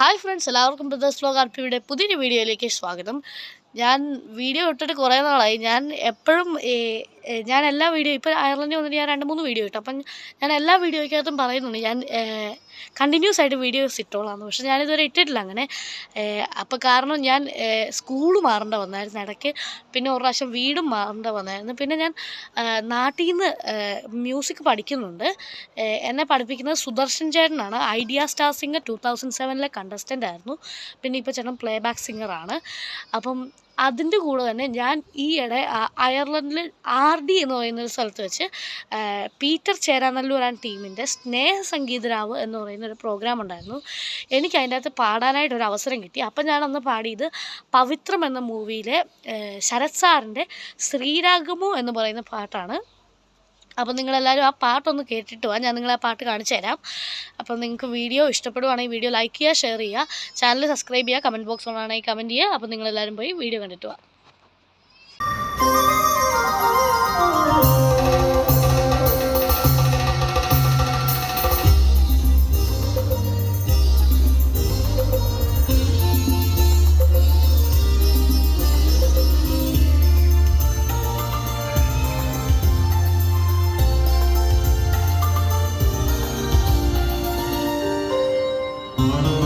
Hi friends എല്ലാവർക്കും brothers vlog R പിയുടെ പുതിയൊരു വീഡിയോയിലേക്ക് സ്വാഗതം. ഞാൻ വീഡിയോ ഇട്ടിട്ട് കുറേ നാളായി. ഞാൻ എപ്പോഴും ഞാൻ എല്ലാ വീഡിയോ ഇപ്പോൾ അയർലൻഡിൽ വന്നിട്ട് ഞാൻ രണ്ട് മൂന്ന് വീഡിയോ ഇട്ടു. അപ്പം ഞാൻ എല്ലാ വീഡിയോയ്ക്കകത്തും പറയുന്നുണ്ട് ഞാൻ കണ്ടിന്യൂസ് ആയിട്ട് വീഡിയോസ് ഇട്ടോളാന്ന്. പക്ഷെ ഞാനിതുവരെ ഇട്ടിട്ടില്ല അങ്ങനെ. അപ്പോൾ കാരണം ഞാൻ സ്കൂൾ മാറേണ്ട വന്നായിരുന്നു. ഇടയ്ക്ക് പിന്നെ ഒരു പ്രാവശ്യം വീടും മാറേണ്ട വന്നായിരുന്നു. പിന്നെ ഞാൻ നാട്ടിൽ നിന്ന് മ്യൂസിക് പഠിക്കുന്നുണ്ട്. എന്നെ പഠിപ്പിക്കുന്നത് സുദർശൻ ചേട്ടനാണ്. Idea star singer two thousand സെവനിലെ contestant ആയിരുന്നു. പിന്നെ ഇപ്പോൾ ചേട്ടൻ പ്ലേ ബാക്ക് സിംഗറാണ് അപ്പം അതിന്റെ കൂടെ തന്നെ ഞാൻ ഈയിടെ അയർലൻഡിൽ ആർ ഡി എന്ന് പറയുന്ന ഒരു സ്ഥലത്ത് വെച്ച് പീറ്റർ ചേരാനല്ലൂർ ആൻഡ് ടീമിന്റെ സ്നേഹ സംഗീതരാവ് എന്ന് പറയുന്ന ഒരു പ്രോഗ്രാം ഉണ്ടായിരുന്നു. എനിക്ക് അതിന്റെ അകത്ത് പാടാനായിട്ട് ഒരു അവസരം കിട്ടി. അപ്പം ഞാൻ അന്ന് പാടിയത് പവിത്രം എന്ന മൂവിയിലെ ശരത് സാറിന്റെ ശ്രീരാഗമോ എന്ന് പറയുന്ന പാട്ടാണ്. അപ്പം നിങ്ങളെല്ലാവരും ആ പാട്ടൊന്ന് കേട്ടിട്ട് വാ. ഞാൻ നിങ്ങളെ ആ പാട്ട് കാണിച്ചു തരാം. അപ്പം നിങ്ങൾക്ക് വീഡിയോ ഇഷ്ടപ്പെടുവാണെങ്കിൽ വീഡിയോ ലൈക്ക് ചെയ്യുക ഷെയർ ചെയ്യുക. ചാനൽ സബ്സ്ക്രൈബ് ചെയ്യുക കമന്റ് ബോക്സ് ഓണാണെങ്കിൽ കമന്റ് ചെയ്യുക. അപ്പം നിങ്ങളെല്ലാവരും പോയി വീഡിയോ കണ്ടിട്ട് വാ. Mm-hmm.